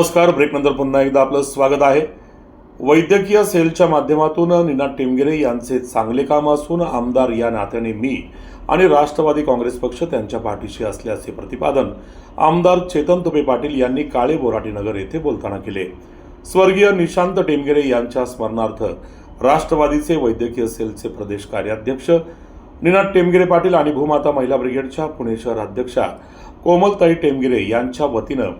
नमस्कार. ब्रेकनंतर पुन्हा एकदा आपलं स्वागत आहे. वैद्यकीय सेलच्या माध्यमातून निनाद टेमगिरे यांचे चांगले काम असून आमदार या नात्याने मी आणि राष्ट्रवादी काँग्रेस पक्ष त्यांच्या पाठीशी असल्याचे प्रतिपादन आमदार चेतन तुपे पाटील यांनी काळे बोराटी नगर येथे बोलताना केले. स्वर्गीय निशांत टेमगिरे यांच्या स्मरणार्थ राष्ट्रवादीचे वैद्यकीय सेलचे प्रदेश कार्याध्यक्ष निनाद टेमगिरे पाटील आणि भूमाता महिला ब्रिगेडच्या पुणे शहर अध्यक्षा कोमलताई टेमगिरे यांच्या वतीनं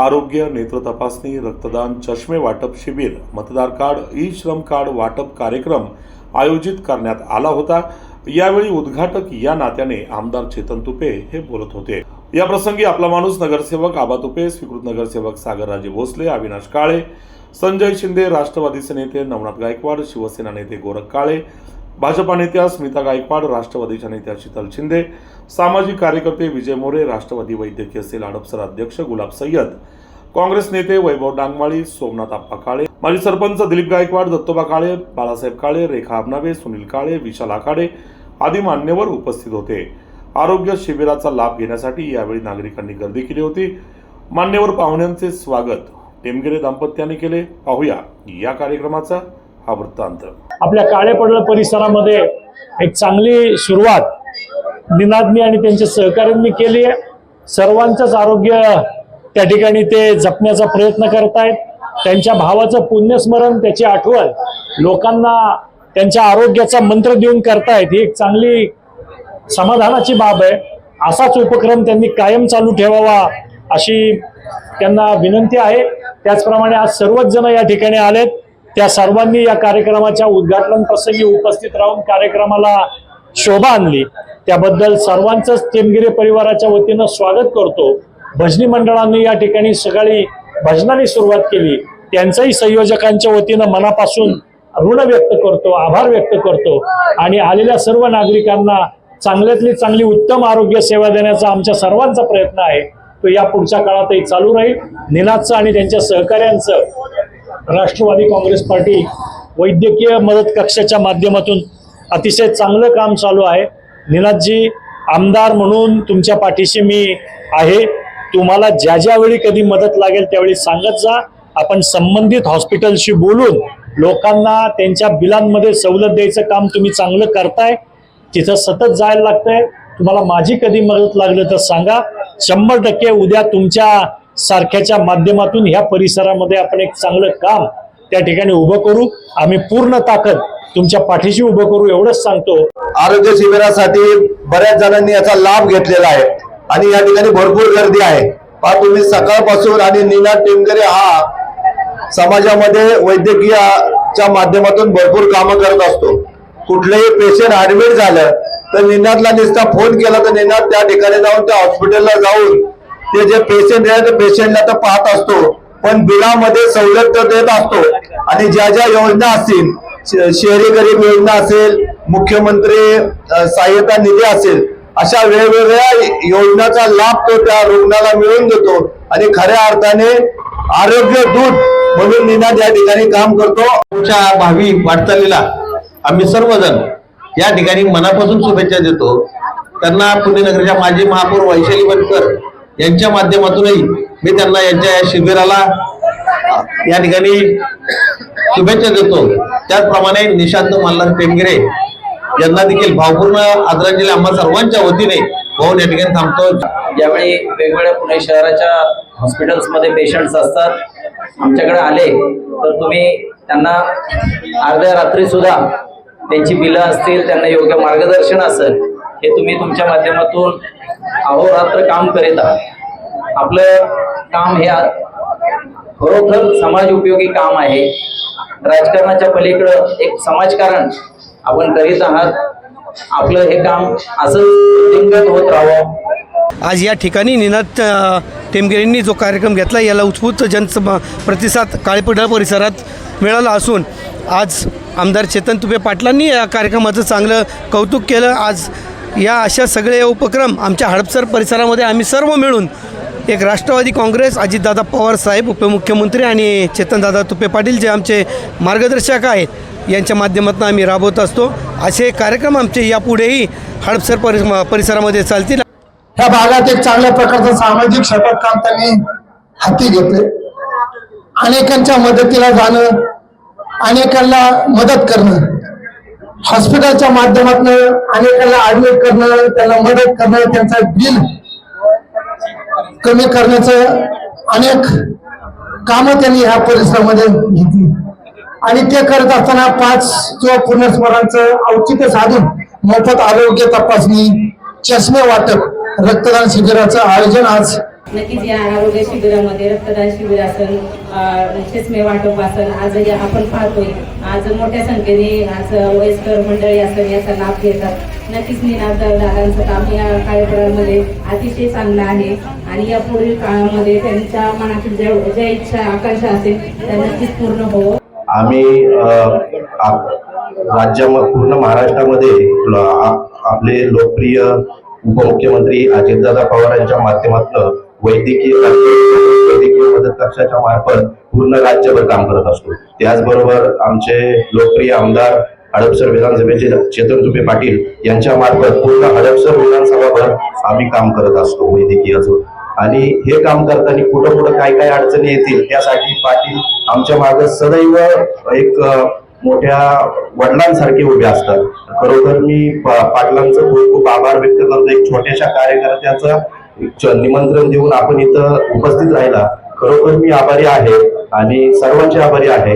आरोग्य नेत्र तपासणी रक्तदान चष्मे वाटप शिबिर मतदार कार्ड ई श्रम कार्ड वाटप कार्यक्रम आयोजित करण्यात आला होता. यावेळी उद्घाटक या नात्याने आमदार चेतन तुपे हे बोलत होते. या प्रसंगी आपला माणूस नगरसेवक आबा तुपे स्वीकृत नगरसेवक सागरराजे भोसले अविनाश काळे संजय शिंदे राष्ट्रवादीचे नेते नवनाथ गायकवाड शिवसेना नेते गोरख काळे भाजपा नेत्या स्मिता गायकवाड राष्ट्रवादीच्या नेत्या शीतल शिंदे सामाजिक कार्यकर्ते विजय मोरे राष्ट्रवादी वैद्यकीय सेल हडपसर अध्यक्ष गुलाब सय्यद काँग्रेस नेते वैभव डांगमाळी सोमनाथ आप्पा काळे माजी सरपंच दिलीप गायकवाड दत्तोबा काळे बाळासाहेब काळे रेखा आबनावे सुनील काळे विशाल आखाडे आदी मान्यवर उपस्थित होते. आरोग्य शिबिराचा लाभ घेण्यासाठी यावेळी नागरिकांनी गर्दी केली होती. मान्यवर पाहुण्यांचे स्वागत. टेमगिरे दाम्पत्याने केले. पाहूया या कार्यक्रमाचा हा वृत्तांत. आपल्या काळेपडळ परिसरामध्ये एक चांगली सुरुवात निनादनी आणि त्यांच्या सहकार्यांनी केली आहे. सर्वांचंच आरोग्य त्या ठिकाणी ते जपण्याचा प्रयत्न करतायत. त्यांच्या भावाचं पुण्यस्मरण त्याची आठवण लोकांना त्यांच्या आरोग्याचा मंत्र देऊन करतायत ही एक चांगली समाधानाची बाब आहे. असाच उपक्रम त्यांनी कायम चालू ठेवावा अशी त्यांना विनंती आहे. त्याचप्रमाणे आज सर्वच जण या ठिकाणी आलेत. त्या सर्वांनी या कार्यक्रमाच्या उद्घाटन प्रसंगी उपस्थित राहून कार्यक्रमाला शोभा आणली. त्याबद्दल सर्वांचंच टेमगिरे परिवाराच्या वतीनं स्वागत करतो. भजनी मंडळांनी या ठिकाणी सकाळी भजनाने सुरुवात केली. त्यांचाही संयोजकांच्या वतीनं मनापासून ऋण व्यक्त करतो आभार व्यक्त करतो. आणि आलेल्या सर्व नागरिकांना चांगल्यातली चांगली उत्तम आरोग्य सेवा देण्याचा आमच्या सर्वांचा प्रयत्न आहे. तो या पुढच्या काळातही चालू राहील. निनादचं आणि त्यांच्या सहकाऱ्यांचं राष्ट्रवादी काँग्रेस पार्टी वैद्यकीय मदत कक्षाच्या माध्यमातून अतिशय चांगलं काम चालू आहे. निनादजी आमदार म्हणून तुमच्या पाठीशी मी आहे. तुम्हाला ज्या ज्यावेळी कधी मदत लागेल त्यावेळी सांगत जा. आपण संबंधित हॉस्पिटलशी बोलून लोकांना त्यांच्या बिलांमध्ये सवलत द्यायचं काम तुम्ही चांगलं करताय. तिथं सतत जायला लागतंय. तुम्हाला माझी कधी मदत लागलं तर सांगा. शंभर टक्के उद्या तुमच्या सारख्याच्या माध्यमातून ह्या परिसरामध्ये आपण एक चांगलं काम त्या ठिकाणी उभं करू. आम्ही पूर्ण ताकद तुमच्या पाठीशी उभं करू एवढंच सांगतो. आरोग्य शिबिरासाठी बऱ्याच जणांनी याचा लाभ घेतलेला आहे आणि या ठिकाणी भरपूर गर्दी आहे. पहा तुम्ही सकाळपासून आणि नीना टेमकरे हा समाजामध्ये वैद्यकीयच्या माध्यमातून भरपूर कामं करत असतो. कुठलंही पेशंट ऍडमिट झालं तर निनादला निसता फोन केला तर निनाद त्या ठिकाणी जाऊन त्या हॉस्पिटलला जाऊन ते जे पेशंट आहे ते पेशंटला तर पाहत असतो. पण बिलामध्ये सवलत तर देत असतो. आणि ज्या ज्या योजना असतील शहरी गरीब योजना असेल मुख्यमंत्री सहाय्यता निधी असेल अशा वेगवेगळ्या योजनाचा लाभ तो त्या रुग्णाला मिळवून देतो. आणि खऱ्या अर्थाने आरोग्य दूत म्हणून निनाद या ठिकाणी काम करतो. आमच्या भावी वाटचालीला आम्ही सर्वजण या ठिकाणी मनापासून शुभेच्छा देतो. त्यांना पुणे नगरच्या माजी महापौर वैशाली बनकर यांच्या माध्यमातूनही मी त्यांना यांच्या या शिबिराला या ठिकाणी शुभेच्छा देतो. त्याचप्रमाणे निशांत मल्हार पेमगिरे यांना देखील भावपूर्ण आदरांजली आम्हा सर्वांच्या वतीने भाऊन या ठिकाणी थांबतो. ज्यावेळी वेगवेगळ्या पुणे शहराच्या हॉस्पिटल्समध्ये पेशंट्स असतात. आमच्याकडे आले तर तुम्ही त्यांना अर्ध्या रात्री सुद्धा त्यांची बिलं असतील त्यांना योग्य मार्गदर्शन असेल हे तुम्ही तुमच्या माध्यमातून अहोरात्र काम करीत आहात. आपलं काम हे खरोखर समाज उपयोगी काम आहे. राजकारणाच्या पलीकडं एक समाजकारण आपण करीत आहात. आपलं हे काम असं होत राहावं. आज या ठिकाणी निनाद टेमगिरींनी जो कार्यक्रम घेतला याला उत्स्फूर्त जन प्रतिसाद काळेपडळ परिसरात मिळाला असून आज आमदार चेतन तुपे पाटलांनी या कार्यक्रमाचं चांगलं कौतुक केलं. आज या अशा सगळे उपक्रम आमच्या हडपसर परिसरामध्ये आम्ही सर्व मिळून एक राष्ट्रवादी काँग्रेस अजितदादा पवार साहेब उपमुख्यमंत्री आणि चेतनदादा तुपे पाटील जे आमचे मार्गदर्शक आहेत यांच्या माध्यमातून आम्ही राबवत असतो. असे कार्यक्रम आमचे यापुढेही हडपसर परि परिसरामध्ये चालतील. ह्या भागात एक चांगल्या प्रकारचं सामाजिक शपथ काम त्यांनी हाती घेतले. अनेकांच्या मदतीला जाणं अनेकांना मदत करणं. हॉस्पिटलच्या माध्यमातून अनेकांना ऍडमिट करणं त्यांना मदत करणं त्यांचं बिल कमी करण्याचं अनेक कामं त्यांनी ह्या परिसरामध्ये घेतली. आणि ते करत असताना पाच किंवा पुनर्स्मरांचं औचित्य साधून मोफत आरोग्य तपासणी चष्मे वाटप रक्तदान शिबिराचं आयोजन आज नक्कीच या आरोग्य शिबिरामध्ये रक्तदान शिबिर असेल अं, चष्मे वाटप असेल आज या आपण पाहतोय. आज मोठ्या संख्येने आज वयस्कर मंडळी असेल याचा लाभ घेतात. नक्कीच निनादारांचं काम या कार्यक्रमामध्ये अतिशय चांगलं आहे. आणि या पुढील काळामध्ये त्यांच्या मनातील ज्या ज्या इच्छा आकांक्षा असेल त्या नक्कीच पूर्ण हो आम्ही राज्यामध्ये पूर्ण महाराष्ट्रामध्ये आपले लोकप्रिय उपमुख्यमंत्री अजितदादा पवार यांच्या माध्यमातून वैद्यकीय वैद्यकीय मदत कक्षाच्या मार्फत पूर्ण राज्यभर काम करत असतो. त्याचबरोबर आमचे लोकप्रिय आमदार हडपसर विधानसभेचे चेतन तुपे पाटील यांच्या मार्फत पूर्ण हडपसर विधानसभाभर आम्ही काम करत असतो वैद्यकीयचं आणि हे काम करताना कुठं कुठं काय काय अडचणी येतील त्यासाठी पाटील आमच्या मागे सदैव एक मोठ्या वडिलांसारखे उभे असतात. खरोखर मी पाटलांचं खूप खूप आभार व्यक्त करतो. एक छोट्याशा कार्यकर्त्याचं निमंत्रण देऊन आपण इथं उपस्थित राहिला. खरोखर मी आभारी आहे आणि सर्वांचे आभारी आहे.